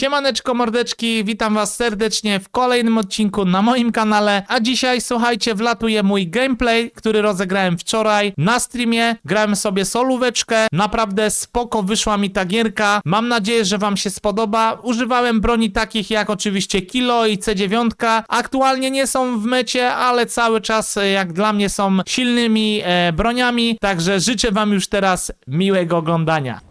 Siemaneczko mordeczki, witam was serdecznie w kolejnym odcinku na moim kanale, a dzisiaj słuchajcie, wlatuje mój gameplay, który rozegrałem wczoraj na streamie, grałem sobie solóweczkę, naprawdę spoko wyszła mi ta gierka, mam nadzieję, że wam się spodoba, używałem broni takich jak oczywiście Kilo i C9, aktualnie nie są w mecie, ale cały czas e, jak dla mnie są silnymi e, broniami, także życzę wam już teraz miłego oglądania.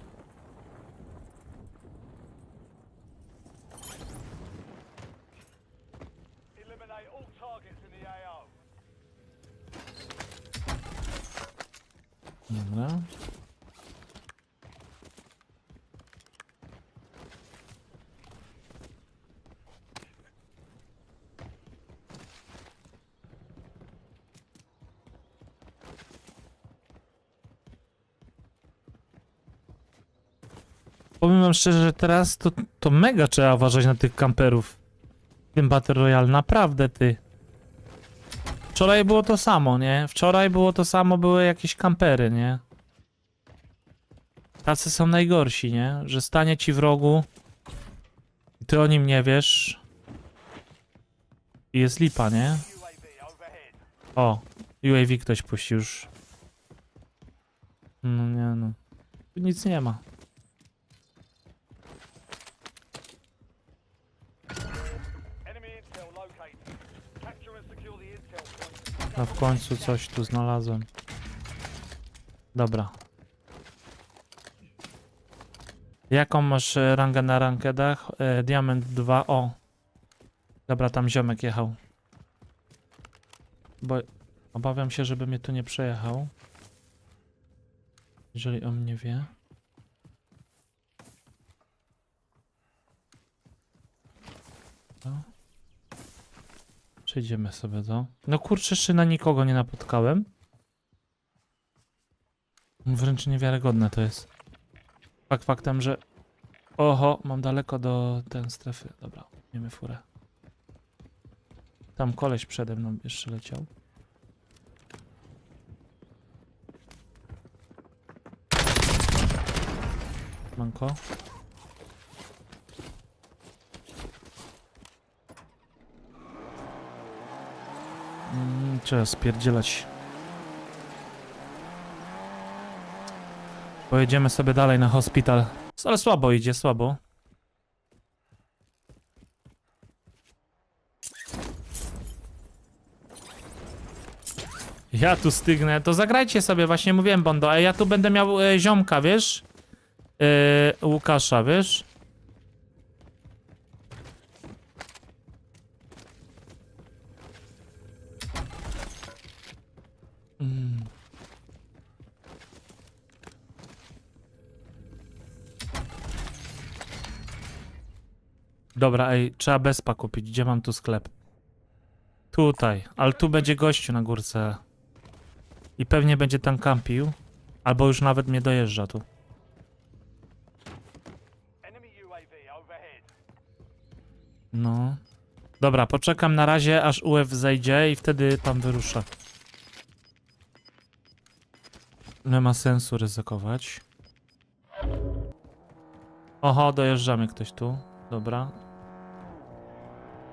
Dobra. Powiem wam szczerze, że teraz to, to mega trzeba uważać na tych kamperów. Tym Battle Royale, naprawdę ty. Wczoraj było to samo, nie? Wczoraj było to samo, były jakieś kampery, nie? Tacy są najgorsi, nie? Że stanie ci w rogu i ty o nim nie wiesz i jest lipa, nie? O, UAV ktoś puścił już. No nie no. Tu nic nie ma. No w końcu coś tu znalazłem. Dobra. Jaką masz e, rangę na rankedach? E, Diament 2. O. Dobra, tam ziomek jechał. Bo obawiam się, żeby mnie tu nie przejechał. Jeżeli on mnie wie. Przejdziemy sobie do. No kurczę, jeszcze na nikogo nie napotkałem. Wręcz niewiarygodne to jest. Fakt faktem, że. Oho, mam daleko do tej strefy. Dobra, miemy furę. Tam koleś przede mną jeszcze leciał. Manko. Trzeba spierdzielać. Pojedziemy sobie dalej na hospital. Ale słabo idzie, słabo. Ja tu stygnę. To zagrajcie sobie, właśnie mówiłem Bondo, a ja tu będę miał e, ziomka, wiesz? E, Łukasza, wiesz? Dobra, ej, trzeba bezpa kupić. Gdzie mam tu sklep? Tutaj, ale tu będzie gościu na górce. I pewnie będzie tam kampił. Albo już nawet mnie dojeżdża tu. No. Dobra, poczekam na razie, aż UF zejdzie i wtedy tam wyrusza. Nie ma sensu ryzykować. Oho, dojeżdżamy ktoś tu. Dobra.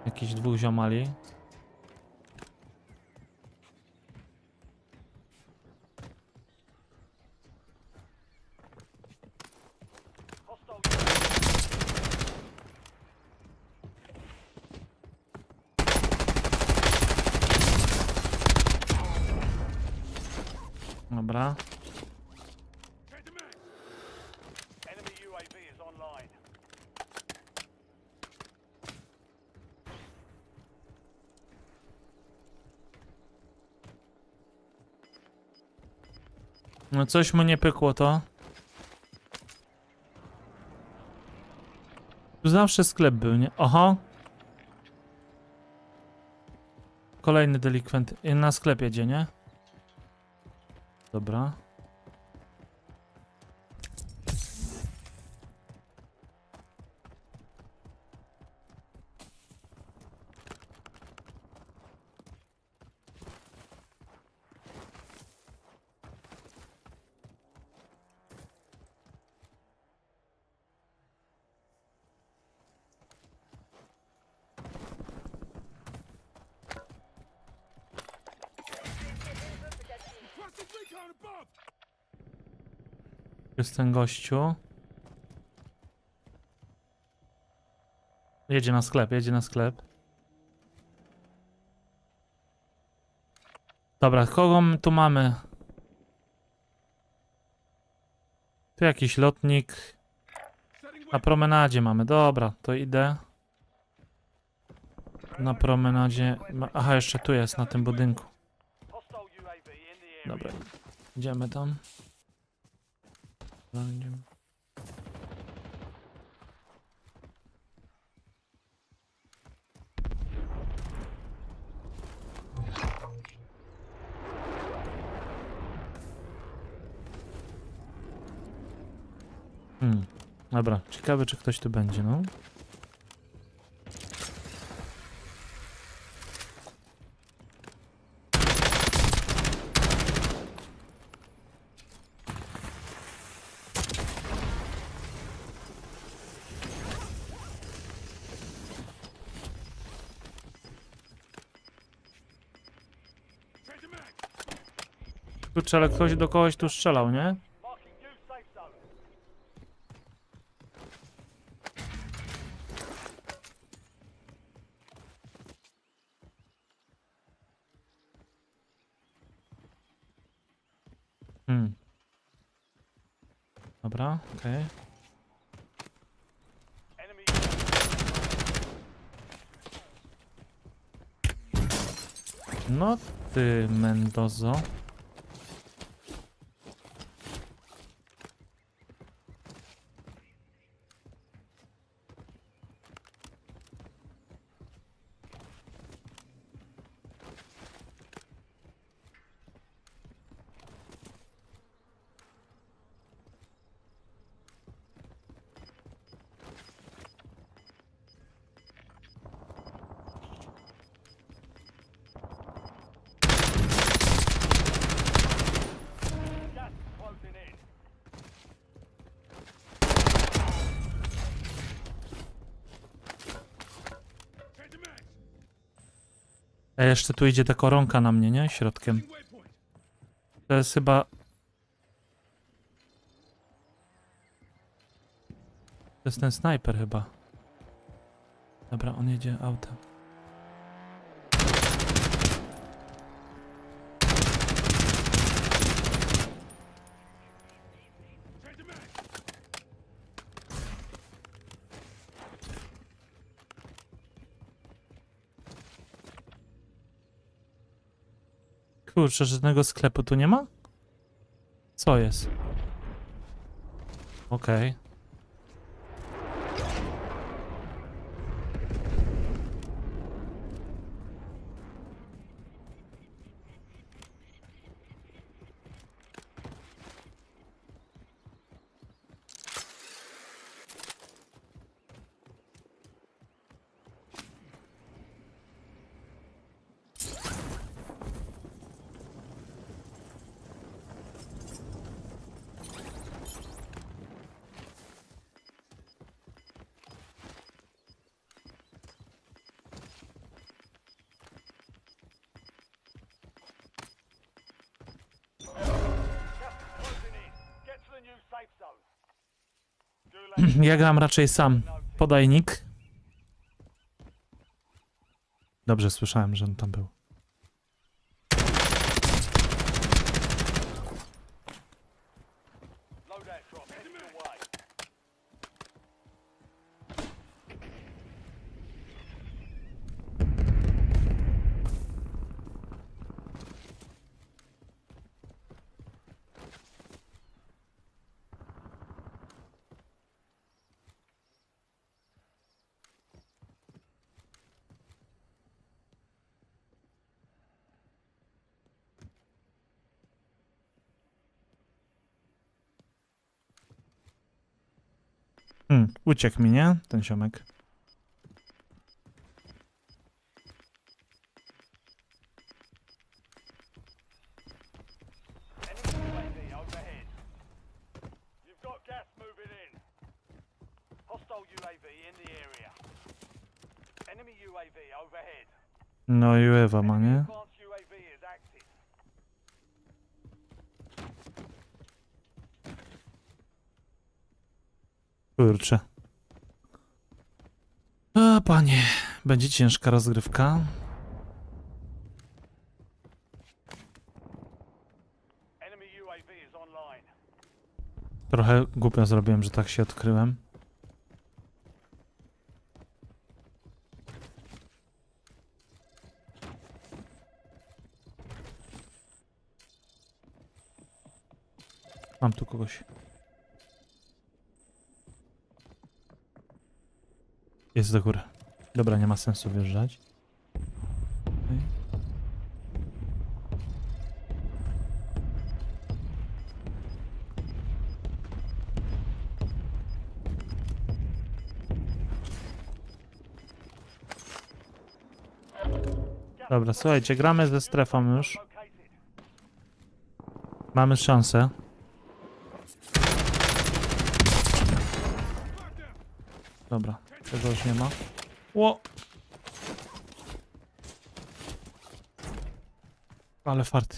Jakiś dwóch ziomali. Dobra. enemy UAV is online. No coś mu nie pykło to. Tu zawsze sklep był, nie? Oho. Kolejny delikwent. I Na sklep jedzie, nie? Dobra. Jest ten gościu. Jedzie na sklep, jedzie na sklep. Dobra, kogo tu mamy? Tu jakiś lotnik. Na promenadzie mamy, dobra, to idę. Na promenadzie. Aha, jeszcze tu jest, na tym budynku. Dobra, idziemy tam. Dobra, idziemy. Hmm. Dobra, ciekawe czy ktoś tu będzie, no. Kurczę, ale ktoś do kogoś tu strzelał, nie? Hmm. Dobra, okej. Enemy No ty, Mendozo. A jeszcze tu idzie ta koronka na mnie, nie? Środkiem. To jest chyba... To jest ten snajper chyba. Dobra, on jedzie autem. Kurczę, żadnego sklepu tu nie ma? Co jest? Okej. Gas Ja gram raczej sam. Podajnik. Dobrze słyszałem, że on tam był. Hmm, uciekł mi, nie? Ten ziomek. No i Ewa ma, nie? Kurczę. A panie, będzie ciężka rozgrywka. Trochę głupio zrobiłem, że tak się odkryłem. Mam tu kogoś. Jest do góry. Dobra, nie ma sensu wjeżdżać. Dobra, słuchajcie, gramy ze strefą już. Mamy szansę. Dobra, tego już nie ma. Ło! Ale farty.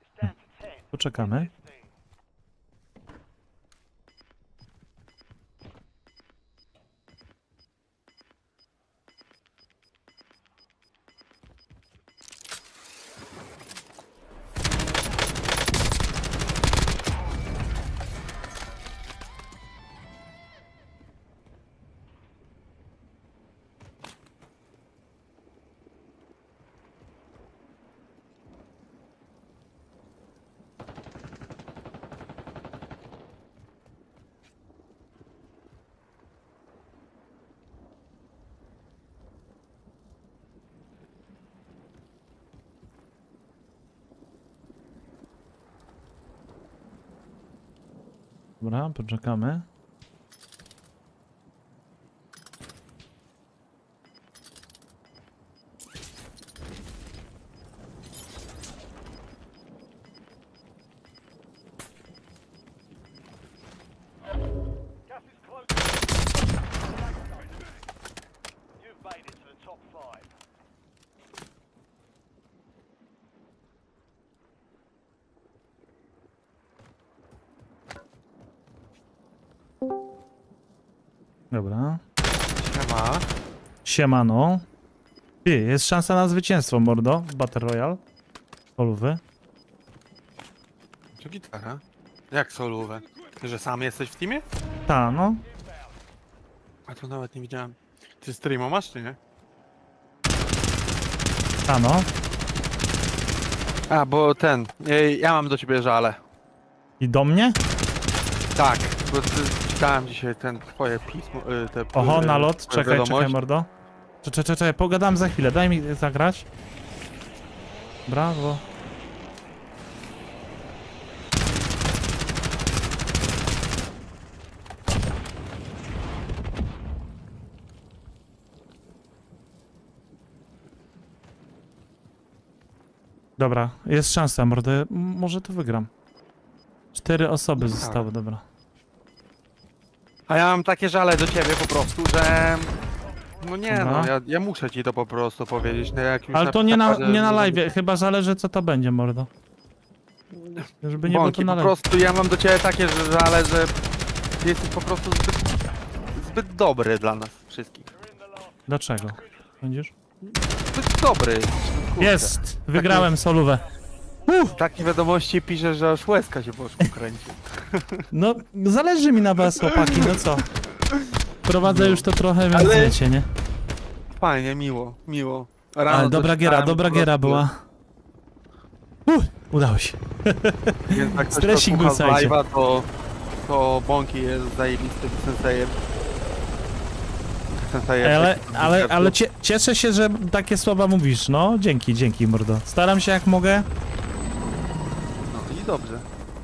It's down to 10. Poczekamy. Dobra, poczekamy. Dobra. Siema. Siemano. Ty, jest szansa na zwycięstwo, mordo, w Battle Royale. Poluwy. To gitara. Jak solówę? Że sam jesteś w teamie? Ta, no. A to nawet nie widziałem. Ty streama masz czy nie? Ta, no. A, bo ten. Ja mam do ciebie żale. I do mnie? Tak, bo ty, czytałem dzisiaj ten twoje pismo. y, Te, Oho, y, nalot. twoją Czekaj, czekaj, mordo. Czekaj, czekaj, czekaj, pogadam za chwilę. Daj mi zagrać. Brawo. Dobra, jest szansa, mordo. M- Może to wygram. Cztery osoby Tak. zostały, dobra. A ja mam takie żale do ciebie po prostu, że. No nie Dobra. no, ja, ja muszę ci to po prostu powiedzieć. No jak już Ale to nie na, przykładzie- nie na live, chyba zależy co to będzie, mordo. Żeby nie było Bąki, to na po live. prostu ja mam do ciebie takie że- żale, że ty jesteś po prostu zbyt, zbyt dobry dla nas wszystkich. Dlaczego? Będziesz? Zbyt dobry. Kurczę. Jest! Wygrałem solówę. Takie wiadomości pisze, że aż łezka się po oczku kręci. No, zależy mi na was, chłopaki, no co? Prowadzę już to trochę, więc Ale- wiecie, nie? Fajnie, miło, miło. Rano Ale to dobra giera, czytałem dobra po giera prostu, była. Uh, udało się. Więc jak ktoś Stresik to był, słucha z słuchajcie. live'a, to, to Bąki jest zajebistym sensejem. Sensejem Ale, takich ale, ale cie, cieszę się, że takie słowa mówisz, no. Dzięki, dzięki, mordo. Staram się jak mogę. Dobrze.